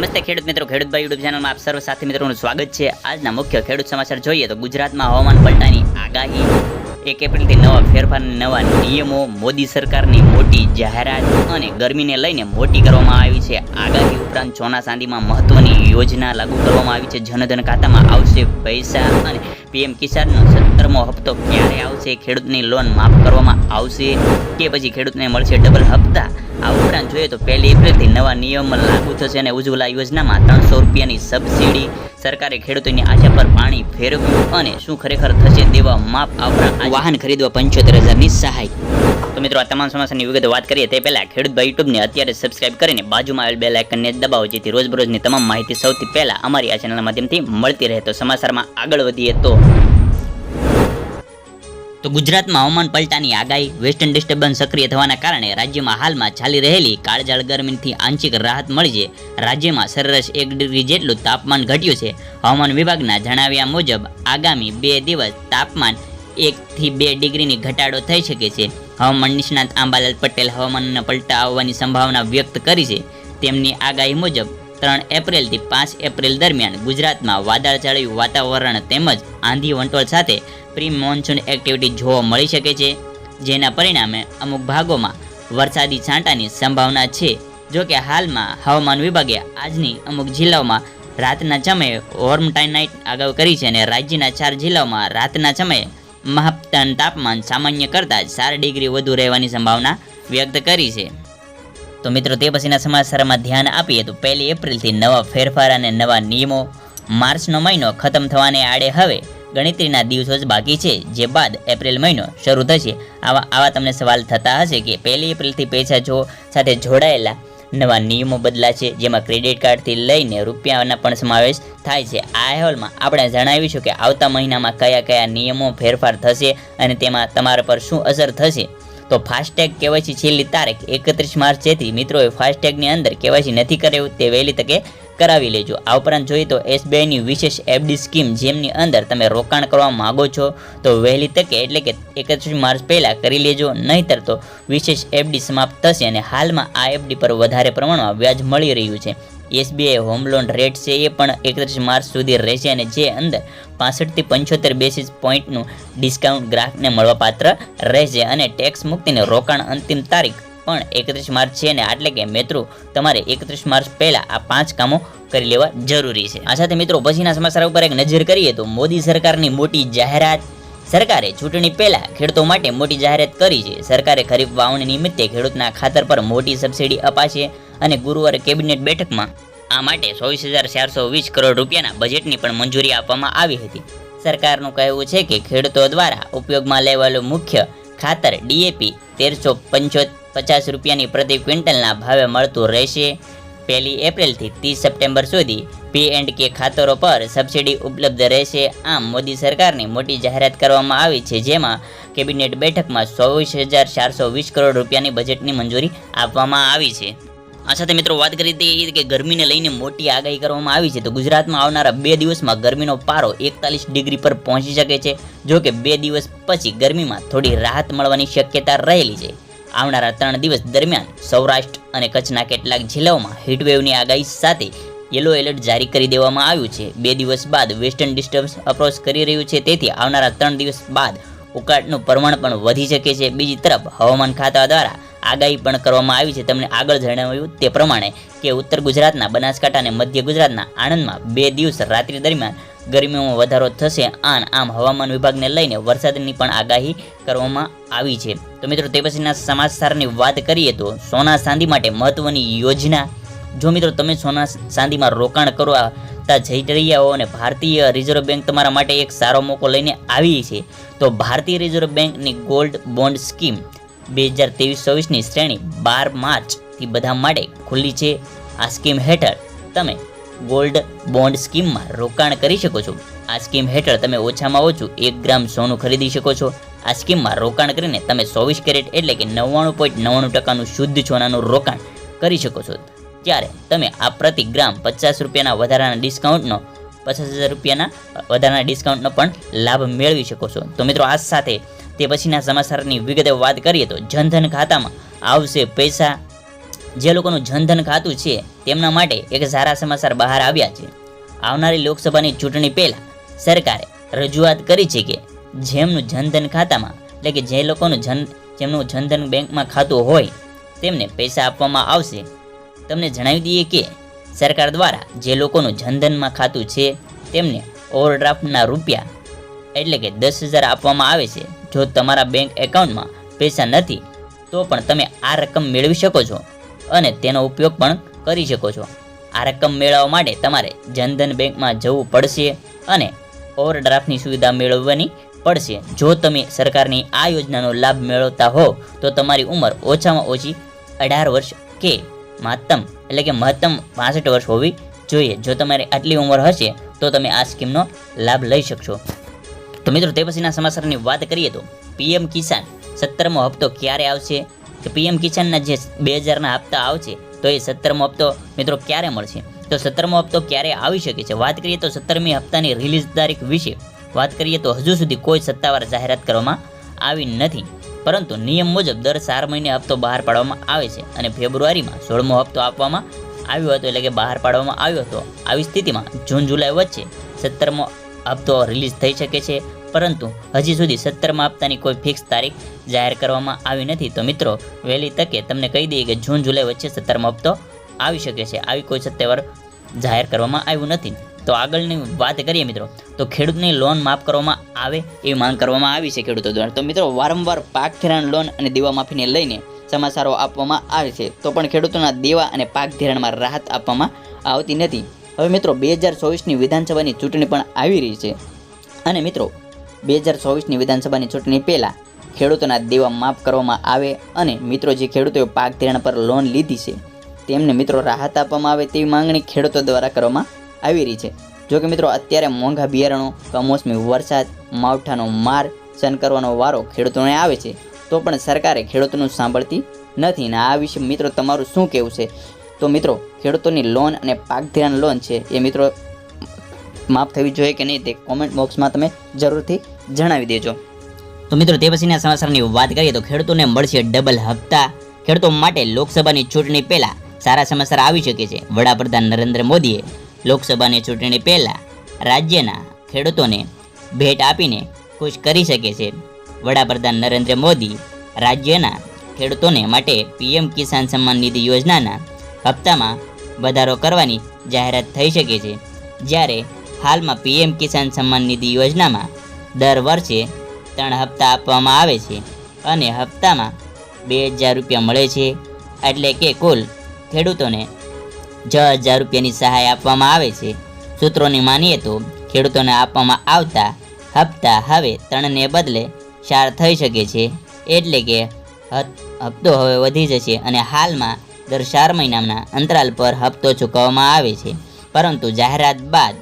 નમસ્તે ખેડૂત મિત્રો, ખેડૂત ભાઈ યુટ્યુબ ચેનલમાં આપ સર્વ સાથી મિત્રોનું સ્વાગત છે. આજના મુખ્ય ખેડૂત સમાચાર જોઈએ તો ગુજરાતમાં હવામાન પલટાની આગાહી. એક એપ્રિલથી નવા ફેરફાર નવા નિયમો મોદી સરકારની મોટી જાહેરાત અને ગરમીને લઈને મોટી કરવામાં આવી છે. આગાહી ઉપરાંત ચોનાસાંદીમાં મહત્વની યોજના લાગુ કરવામાં આવી છે. જનધન ખાતામાં આવશે પૈસા અને પીએમ કિસાનનો સત્તરમો હપ્તો ક્યારે આવશે? ખેડૂતની લોન માફ કરવામાં આવશે કે પછી ખેડૂતને મળશે ડબલ હપ્તા? ઉપરાંત જોઈએ તો પહેલી એપ્રિલથી નવા નિયમ લાગુ થશે અને ઉજ્જવલા યોજનામાં ત્રણસો રૂપિયાની સબસિડી સરકારે ખેડૂતોની આશા પર પાણી ફેરવ્યું અને શું ખરેખર થશે તેવા માપ આ વાહન ખરીદવા પંચોતેર હજારની સહાય. તો મિત્રો આ તમામ સમસ્યાની વિગતો વાત કરીએ તે પહેલા ખેડૂત ભાઈ યુટ્યુબને અત્યારે સબસ્ક્રાઇબ કરીને બાજુમાં આવેલ બે લાઇકનને દબાવો જેથી રોજબરોજની તમામ માહિતી સૌથી પહેલા અમારી આ ચેનલના માધ્યમથી મળતી રહે. તો સમાચારમાં આગળ વધીએ તો તો ગુજરાતમાં હવામાન પલટાની આગાહી વેસ્ટર્ન ડિસ્ટર્બન્સ સક્રિય થવાના કારણે રાજ્યમાં હાલમાં ચાલી રહેલી કાળજાળ ગરમીથી આંશિક રાહત મળી છે. રાજ્યમાં સરેરાશ એક ડિગ્રી જેટલું તાપમાન ઘટ્યું છે. હવામાન વિભાગના જણાવ્યા મુજબ, આગામી બે દિવસ તાપમાન એકથી બે ડિગ્રીની ઘટાડો થઈ શકે છે. હવામાન નિષ્ણાત આંબાલાલ પટેલ હવામાનના પલટા આવવાની સંભાવના વ્યક્ત કરી છે. તેમની આગાહી મુજબ ત્રણ એપ્રિલથી પાંચ એપ્રિલ દરમિયાન ગુજરાતમાં વાદળછાયું વાતાવરણ તેમજ આંધી વંટોળ સાથે પ્રી મોન્સૂન એક્ટિવિટી જોવા મળી શકે છે, જેના પરિણામે અમુક ભાગોમાં વરસાદી છાંટાની સંભાવના છે. જો કે હાલમાં હવામાન વિભાગે આજની અમુક જિલ્લાઓમાં રાતના સમયે વોર્મ નાઇટ આગાહી કરી છે અને રાજ્યના ચાર જિલ્લાઓમાં રાતના સમયે મહત્તમ તાપમાન સામાન્ય કરતાં ચાર ડિગ્રી વધુ રહેવાની સંભાવના વ્યક્ત કરી છે. તો મિત્રો, તે પછીના સમાચારમાં ધ્યાન આપીએ તો પહેલી એપ્રિલથી નવા ફેરફાર અને નવા નિયમો માર્ચનો મહિનો ખતમ થવાને આડે હવે ગણતરીના દિવસો જ બાકી છે, જે બાદ એપ્રિલ મહિનો શરૂ થશે. આવા આવા તમને સવાલ થતા હશે કે પહેલી એપ્રિલથી પૈસા જો સાથે જોડાયેલા નવા નિયમો બદલાશે, જેમાં ક્રેડિટ કાર્ડથી લઈને રૂપિયાના પણ સમાવેશ થાય છે. આ અહેવાલમાં આપણે જણાવીશું કે આવતા મહિનામાં કયા કયા નિયમો ફેરફાર થશે અને તેમાં તમારા પર શું અસર થશે. તો ફાસ્ટેગ કેવાયસી છેલ્લી તારીખ એકત્રીસ માર્ચ જેથી મિત્રોએ ફાસ્ટેગની અંદર કેવાયસી નથી કરાવ્યું તે વહેલી તકે કરાવી લેજો. આ ઉપરાંત જોઈએ તો એસબીઆઈની વિશેષ એફડી સ્કીમ જેમની અંદર તમે રોકાણ કરવા માગો છો, તો વહેલી તકે એટલે કે એકત્રીસ માર્ચ પહેલાં કરી લેજો. નહીંતર તો વિશેષ એફડી સમાપ્ત થશે અને હાલમાં આ એફડી પર વધારે પ્રમાણમાં વ્યાજ મળી રહ્યું છે. એસબીઆઈ હોમ લોન રેટ છે, એ પણ એકત્રીસ માર્ચ સુધી રહેશે અને જે અંદર પાસઠથી પંચોતેર બેસીસ પોઈન્ટનું ડિસ્કાઉન્ટ ગ્રાહકને મળવાપાત્ર રહેશે અને ટેક્સ મુક્તિને રોકાણ અંતિમ તારીખ પણ એકત્રીસ માર્ચ છે ને એટલે કે મિત્રો, તમારે એકત્રીસ માર્ચ પહેલાં આ પાંચ કામો કરી લેવા જરૂરી છે. આ સાથે મિત્રો, પછીના સમાચાર ઉપર એક નજર કરીએ તો મોદી સરકારની મોટી જાહેરાત. સરકારે ચૂંટણી પહેલા ખેડૂતો માટે મોટી જાહેરાત કરી છે. સરકારે ખરીફ વાવણી નિમિત્તે ખેડૂતના ખાતર પર મોટી સબસિડી અપાશે. અને ગુરુવારે કેબિનેટ બેઠકમાં આ માટે ચોવીસ હજાર ચારસો વીસ કરોડ રૂપિયાના બજેટની પણ મંજૂરી આપવામાં આવી હતી. સરકારનું કહેવું છે કે ખેડૂતો દ્વારા ઉપયોગમાં લેવાયેલું મુખ્ય ખાતર ડીએપી તેરસો પંચો પચાસ રૂપિયાની પ્રતિ ક્વિન્ટલના ભાવે મળતું રહેશે. પહેલી એપ્રિલથી ત્રીસ સપ્ટેમ્બર સુધી પી એન્ડ કે ખાતરો પર સબસિડી ઉપલબ્ધ રહેશે. આમ, મોદી સરકારની મોટી જાહેરાત કરવામાં આવી છે, જેમાં કેબિનેટ બેઠકમાં ચોવીસ હજાર ચારસો વીસ કરોડ રૂપિયાની બજેટની મંજૂરી આપવામાં આવી છે. આ સાથે મિત્રો વાત કરી હતી કે ગરમીને લઈને મોટી આગાહી કરવામાં આવી છે. તો ગુજરાતમાં આવનારા બે દિવસમાં ગરમીનો પારો એકતાલીસ ડિગ્રી પર પહોંચી શકે છે. જો કે બે દિવસ પછી ગરમીમાં થોડી રાહત મળવાની શક્યતા રહેલી છે. આવનારા ત્રણ દિવસ દરમિયાન સૌરાષ્ટ્ર અને કચ્છના કેટલાક જિલ્લાઓમાં હીટવેવની આગાહી સાથે યલો એલર્ટ જારી કરી દેવામાં આવ્યું છે. બે દિવસ બાદ વેસ્ટર્ન ડિસ્ટર્બન્સ અપ્રોચ કરી રહ્યું છે. તેથી આવનારા ત્રણ દિવસ બાદ ઉકાળનું પ્રમાણ પણ વધી શકે છે. બીજી તરફ હવામાન ખાતા દ્વારા આગાહી પણ કરવામાં આવી છે. તમને આગળ જણાવ્યું તે પ્રમાણે કે ઉત્તર ગુજરાતના બનાસકાંઠા અને મધ્ય ગુજરાતના આણંદમાં બે દિવસ રાત્રિ દરમિયાન ગરમીમાં વધારો થશે. આન આમ હવામાન વિભાગને લઈને વરસાદની પણ આગાહી કરવામાં આવી છે. તો મિત્રો, તે પછીના સમાચારની વાત કરીએ તો સોના ચાંદી માટે મહત્વની યોજના. જો મિત્રો, તમે સોના ચાંદીમાં રોકાણ કરવા જઈ રહ્યા હો અને ભારતીય રિઝર્વ બેંક તમારા માટે એક સારો મોકો લઈને આવી છે, તો ભારતીય રિઝર્વ બેંકની ગોલ્ડ બોન્ડ સ્કીમ બે હજાર ત્રેવીસ ચોવીસની શ્રેણી બાર માર્ચથી બધા માટે ખુલ્લી છે. આ સ્કીમ હેઠળ તમે ગોલ્ડ બોન્ડ સ્કીમમાં રોકાણ કરી શકો છો. આ સ્કીમ હેઠળ તમે ઓછામાં ઓછું એક ગ્રામ સોનું ખરીદી શકો છો. આ સ્કીમમાં રોકાણ કરીને તમે ચોવીસ કેરેટ એટલે કે નવ્વાણું પોઈન્ટ નવ્વાણું ટકાનું શુદ્ધ સોનાનું રોકાણ કરી શકો છો. ત્યારે તમે આ પ્રતિ ગ્રામ પચાસ રૂપિયાના વધારાના ડિસ્કાઉન્ટનો પચાસ હજાર રૂપિયાના વધારાના ડિસ્કાઉન્ટનો પણ લાભ મેળવી શકો છો. તો મિત્રો આ સાથે તે પછીના સમાચારની વિગતે વાત કરીએ તો જનધન ખાતામાં આવશે પૈસા. જે લોકોનું જનધન ખાતું છે, તેમના માટે એક સારા સમાચાર બહાર આવ્યા છે. આવનારી લોકસભાની ચૂંટણી પહેલાં સરકારે રજૂઆત કરી છે કે, જેમનું જનધન ખાતામાં, એટલે કે જે લોકોનું જન, જેમનું જનધન બેંકમાં ખાતું હોય, તેમને પૈસા આપવામાં આવશે. તમને જણાવી દઈએ કે સરકાર દ્વારા જે લોકોનું જનધનમાં ખાતું છે, તેમને ઓવરડ્રાફ્ટના રૂપિયા એટલે કે દસ હજાર આપવામાં આવે છે. જો તમારા બેંક એકાઉન્ટમાં પૈસા નથી, તો પણ તમે આ રકમ મેળવી શકો છો અને તેનો ઉપયોગ પણ કરી શકો છો. આ રકમ મેળવવા માટે તમારે જનધન બેંકમાં જવું પડશે અને ઓવરડ્રાફ્ટની સુવિધા મેળવવાની પડશે. જો તમે સરકારની આ યોજનાનો લાભ મેળવતા હો, તો તમારી ઉંમર ઓછામાં ઓછી અઢાર વર્ષ કે મહત્તમ, એટલે કે મહત્તમ પાસઠ વર્ષ હોવી જોઈએ. જો તમારે આટલી ઉંમર હશે, તો તમે આ સ્કીમનો લાભ લઈ શકશો. તો મિત્રો, તે પછીના સમાચારની વાત કરીએ તો પીએમ કિસાન સત્તરમો હપ્તો ક્યારે આવશે? કે પીએમ કિસાનના જે બે હજારના હપ્તા આવશે, તો એ સત્તરમો હપ્તો મિત્રો ક્યારે મળશે? તો સત્તરમો હપ્તો ક્યારે આવી શકે છે? વાત કરીએ તો સત્તરમી હપ્તાની રિલીઝ તારીખ વિશે વાત કરીએ તો હજુ સુધી કોઈ સત્તાવાર જાહેરાત કરવામાં આવી નથી. પરંતુ નિયમ મુજબ દર ચાર મહિને હપ્તો બહાર પાડવામાં આવે છે અને ફેબ્રુઆરીમાં સોળમો હપ્તો આપવામાં આવ્યો હતો એટલે કે બહાર પાડવામાં આવ્યો હતો. આવી સ્થિતિમાં જૂન, જુલાઈ વચ્ચે સત્તરમો હપ્તો રિલીઝ થઈ શકે છે. પરંતુ હજી સુધી સત્તરમા હપ્તાની કોઈ ફિક્સ તારીખ જાહેર કરવામાં આવી નથી. તો મિત્રો, વહેલી તકે તમને કહી દઈએ કે જૂન, જુલાઈ વચ્ચે સત્તરમો હપ્તો આવી શકે છે. આવી કોઈ સત્તાવાર જાહેર કરવામાં આવ્યું નથી. તો આગળની વાત કરીએ મિત્રો, તો ખેડૂતની લોન માફ કરવામાં આવે એવી માંગ કરવામાં આવી છે ખેડૂતો દ્વારા. તો મિત્રો, વારંવાર પાક ધિરાણ લોન અને દેવા માફીને લઈને સમાચારો આપવામાં આવે છે. તો પણ ખેડૂતોના દેવા અને પાક ધિરાણમાં રાહત આપવામાં આવતી નથી. હવે મિત્રો, બે હજાર ચોવીસની વિધાનસભાની ચૂંટણી પણ આવી રહી છે. અને મિત્રો, બે હજાર ચોવીસની વિધાનસભાની ચૂંટણી પહેલાં ખેડૂતોના દેવા માફ કરવામાં આવે અને મિત્રો જે ખેડૂતોએ પાક ધિરાણ પર લોન લીધી છે, તેમને મિત્રો રાહત આપવામાં આવે તેવી માંગણી ખેડૂતો દ્વારા કરવામાં આવી રહી છે. જો કે મિત્રો, અત્યારે મોંઘા બિયારણો, કમોસમી વરસાદ, માવઠાનો માર સહન કરવાનો વારો ખેડૂતોને આવે છે. તો પણ સરકારે ખેડૂતોનું સાંભળતી નથી. ને આ વિશે મિત્રો, તમારું શું કહેવું છે? તો મિત્રો, ખેડૂતોની લોન અને પાક ધિરાણ લોન છે એ મિત્રો, માફ થવી જોઈએ કે નહીં તે કોમેન્ટ બોક્સમાં તમે જરૂરથી જણાવી દેજો. તો મિત્રો, તે પછીના સમાચારની વાત કરીએ તો ખેડૂતોને મળશે ડબલ હપ્તા. ખેડૂતો માટે લોકસભાની ચૂંટણી પહેલાં સારા સમાચાર આવી શકે છે. વડાપ્રધાન નરેન્દ્ર મોદીએ લોકસભાની ચૂંટણી પહેલાં રાજ્યના ખેડૂતોને ભેટ આપીને ખુશ કરી શકે છે. વડાપ્રધાન નરેન્દ્ર મોદી રાજ્યના ખેડૂતોને માટે પીએમ કિસાન સન્માન નિધિ યોજનાના હપ્તામાં વધારો કરવાની જાહેરાત થઈ શકે છે. જ્યારે હાલમાં પીએમ કિસાન સન્માન નિધિ યોજનામાં દર વર્ષે ત્રણ હપ્તા આપવામાં આવે છે અને હપ્તામાં બે હજાર રૂપિયા મળે છે. એટલે કે કુલ ખેડૂતોને છ હજાર રૂપિયાની સહાય આપવામાં આવે છે. સૂત્રોની માનીએ તો ખેડૂતોને આપવામાં આવતા હપ્તા હવે ત્રણને બદલે ચાર થઈ શકે છે. એટલે કે હપ્તો હવે વધી જશે અને હાલમાં દર ચાર મહિનાના અંતરાલ પર હપ્તો ચૂકવવામાં આવે છે. પરંતુ જાહેરાત બાદ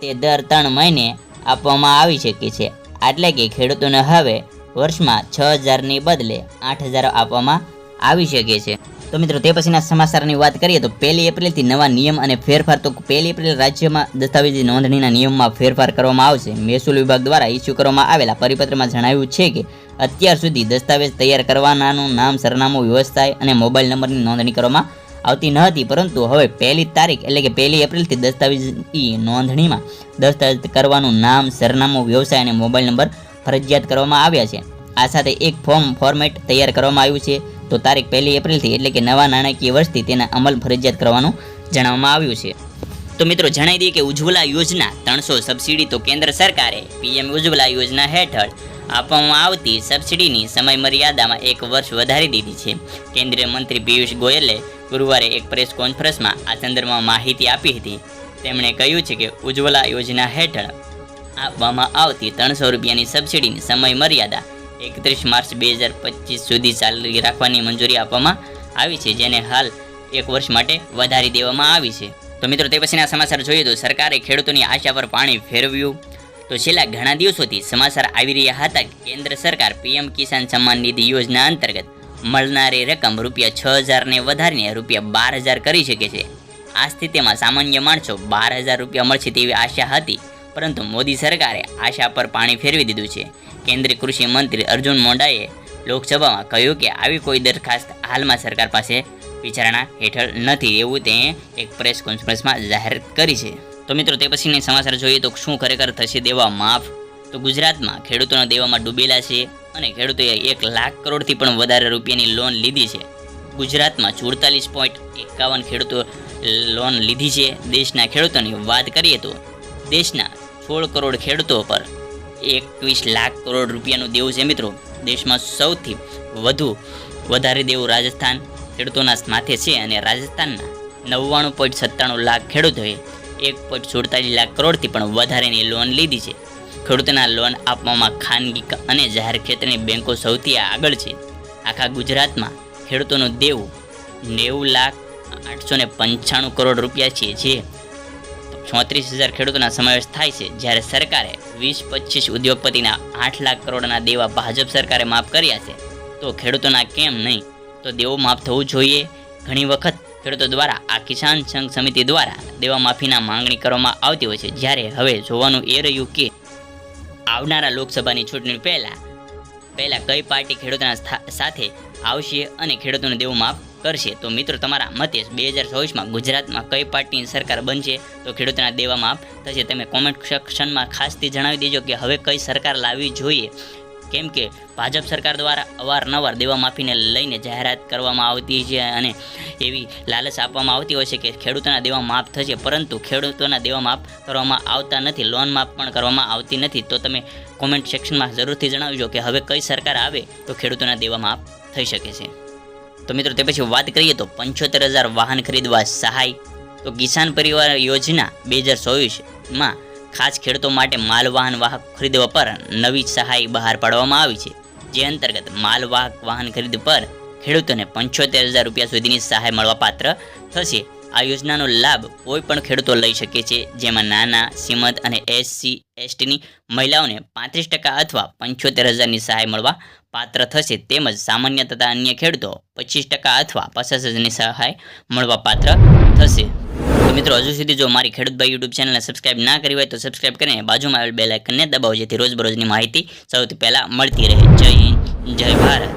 તે દર ત્રણ મહિને આપવામાં આવી શકે છે. એટલે કે ખેડૂતોને હવે વર્ષમાં છ હજારની બદલે આઠ હજાર આપવામાં આવી શકે છે. તો મિત્રો, તે પછીના સમાચારની વાત કરીએ તો પહેલી એપ્રિલથી નવા નિયમ અને ફેરફાર તો પહેલી એપ્રિલ રાજ્યમાં દસ્તાવેજી નોંધણીના નિયમમાં ફેરફાર કરવામાં આવશે. મહેસૂલ વિભાગ દ્વારા ઇસ્યુ કરવામાં આવેલા પરિપત્રમાં જણાવ્યું છે કે અત્યાર સુધી દસ્તાવેજ તૈયાર કરવાનાનું નામ, સરનામું, વ્યવસાય અને મોબાઈલ નંબરની નોંધણી કરવામાં આવતી ન હતી, પરંતુ હવે પહેલી તારીખ એટલે કે પહેલી એપ્રિલથી દસ્તાવેજી નોંધણીમાં દસ્તાવેજ કરવાનું નામ, સરનામું, વ્યવસાય અને મોબાઈલ નંબર ફરજિયાત કરવામાં આવ્યા છે. આ સાથે એક ફોર્મ ફોર્મેટ તૈયાર કરવામાં આવ્યું છે. તો તારીખ પહેલી એપ્રિલથી એટલે કે નવા નાણાકીય વર્ષથી તેના અમલ ફરજિયાત કરવાનું જણાવવામાં આવ્યું છે. તો મિત્રો, જણાવી દઈએ કે ઉજ્જવલા યોજના ત્રણસો સબસિડી તો કેન્દ્ર સરકારે, પીએમ ઉજ્જવલા યોજના હેઠળ આપવામાં આવતી સબસિડીની સમય મર્યાદામાં એક વર્ષ વધારી દીધી છે. કેન્દ્રીય મંત્રી પિયુષ ગોયલે ગુરુવારે એક પ્રેસ કોન્ફરન્સમાં આ સંદર્ભમાં માહિતી આપી હતી. તેમણે કહ્યું છે કે ઉજ્જવલા યોજના હેઠળ આપવામાં આવતી ત્રણસો રૂપિયાની સબસિડીની સમય મર્યાદા એકત્રીસ માર્ચ બે હજાર પચીસ સુધી ચાલુ રાખવાની મંજૂરી આપવામાં આવી છે, જેને હાલ એક વર્ષ માટે વધારી દેવામાં આવી છે. તો મિત્રો, તે પછીના સમાચાર જોઈએ તો સરકારે ખેડૂતોની આશા પર પાણી ફેરવ્યું. તો છેલ્લા ઘણા દિવસોથી સમાચાર આવી રહ્યા હતા કેન્દ્ર સરકાર પીએમ કિસાન સન્માન નિધિ યોજના અંતર્ગત મળનારી રકમ રૂપિયા છ હજારને વધારીને રૂપિયા બાર હજાર કરી શકે છે. આ સ્થિતિમાં સામાન્ય માણસો બાર હજાર રૂપિયા મળશે તેવી આશા હતી. પરંતુ મોદી સરકારે આશા પર પાણી ફેરવી દીધું છે. કેન્દ્રીય કૃષિ મંત્રી અર્જુન મોંડાએ લોકસભામાં કહ્યું કે આવી કોઈ દરખાસ્ત હાલમાં સરકાર પાસે વિચારણા હેઠળ નથી એવું તે એક પ્રેસ કોન્ફરન્સમાં જાહેર કરી છે. તો મિત્રો તે પછીની સમાચાર જોઈએ તો શું ખરેખર થશે દેવા માફ? તો ગુજરાતમાં ખેડૂતોના દેવામાં ડૂબેલા છે અને ખેડૂતોએ એક લાખ કરોડથી પણ વધારે રૂપિયાની લોન લીધી છે. ગુજરાતમાં ચુડતાલીસ પોઈન્ટ એકાવન ખેડૂતો લોન લીધી છે. દેશના ખેડૂતોની વાત કરીએ તો દેશના સોળ કરોડ ખેડૂતો પર એકવીસ લાખ કરોડ રૂપિયાનું દેવું છે મિત્રો. દેશમાં સૌથી વધુ વધારે દેવું રાજસ્થાન ખેડૂતોના માથે છે અને રાજસ્થાનના નવ્વાણું પોઈન્ટ સત્તાણું લાખ ખેડૂતોએ એક પોઈન્ટ સુડતાલીસ લાખ કરોડથી પણ વધારેની લોન લીધી છે. ખેડૂતોના લોન આપવામાં ખાનગી અને જાહેર ક્ષેત્રની બેન્કો સૌથી આગળ છે. આખા ગુજરાતમાં ખેડૂતોનું દેવું નેવું લાખ આઠસો પંચાણું કરોડ રૂપિયા છે, જે ચોત્રીસ હજાર ખેડૂતોના સમાવેશ થાય છે. જ્યારે સરકારે વીસ પચીસ ઉદ્યોગપતિના આઠ લાખ કરોડના દેવા ભાજપ સરકારે માફ કર્યા છે. તો ખેડૂતોના કેમ નહીં? તો દેવો માફ થવું જોઈએ. ઘણી વખત ખેડૂતો દ્વારા આ કિસાન સંઘ સમિતિ દ્વારા દેવા માફીના માંગણી કરવામાં આવતી હોય છે. જ્યારે હવે જોવાનું એ રહ્યું કે આવનારા લોકસભાની ચૂંટણી પહેલાં પહેલાં કઈ પાર્ટી ખેડૂતોના સાથે આવશે અને ખેડૂતોને દેવું માફ કરશે? તો મિત્રો, તમારા મતે બે હજાર ચોવીસમાં ગુજરાતમાં કઈ પાર્ટીની સરકાર બનશે? તો ખેડૂતોના દેવા માફ થશે. તમે કોમેન્ટ સેક્શનમાં ખાસથી જણાવી દેજો કે હવે કઈ સરકાર લાવવી જોઈએ? કેમ કે ભાજપ સરકાર દ્વારા અવારનવાર દેવા માફીને લઈને જાહેરાત કરવામાં આવતી છે અને એવી લાલચ આપવામાં આવતી હોય છે કે ખેડૂતોના દેવા માફ થશે, પરંતુ ખેડૂતોના દેવા માફ કરવામાં આવતા નથી, લોન માફ પણ કરવામાં આવતી નથી. તો તમે કોમેન્ટ સેક્શનમાં જરૂરથી જણાવજો કે હવે કઈ સરકાર આવે તો ખેડૂતોના દેવા માફ થઈ શકે છે. તો મિત્રો, તે પછી વાત કરીએ તો પંચોતેર હજાર વાહન ખરીદવા સહાય. તો કિસાન પરિવાર યોજના બે હજાર ચોવીસમાં ખાસ ખેડૂતો માટે માલવાહન વાહક ખરીદવા પર નવી સહાય બહાર પાડવામાં આવી છે. જે અંતર્ગત માલવાહક વાહન ખરીદ પર ખેડૂતોને પંચોતેર હજાર રૂપિયા સુધીની સહાય મળવા પાત્ર થશે. આ યોજનાનો લાભ કોઈ પણ ખેડૂતો લઈ શકે છે, જેમાં નાના સીમંત અને એસસી એસટીની મહિલાઓને પાંત્રીસ ટકા અથવા પંચોતેર હજારની સહાય મળવા પાત્ર થશે. તેમજ સામાન્ય તથા અન્ય ખેડૂતો પચીસ ટકા અથવા પચાસ હજારની સહાય મળવા પાત્ર થશે. મિત્રો, હજુ સુધી જો મારી ખેડૂતભાઈ યુટ્યુબ ચેનલને સબસ્ક્રાઇબ ના કરી હોય તો સબસ્ક્રાઇબ કરીને બાજુમાં આવેલ બે લાઇકનને દબાવો જેથી રોજબરોજની માહિતી સૌથી પહેલાં મળતી રહે. જય હિન્દ, જય ભારત.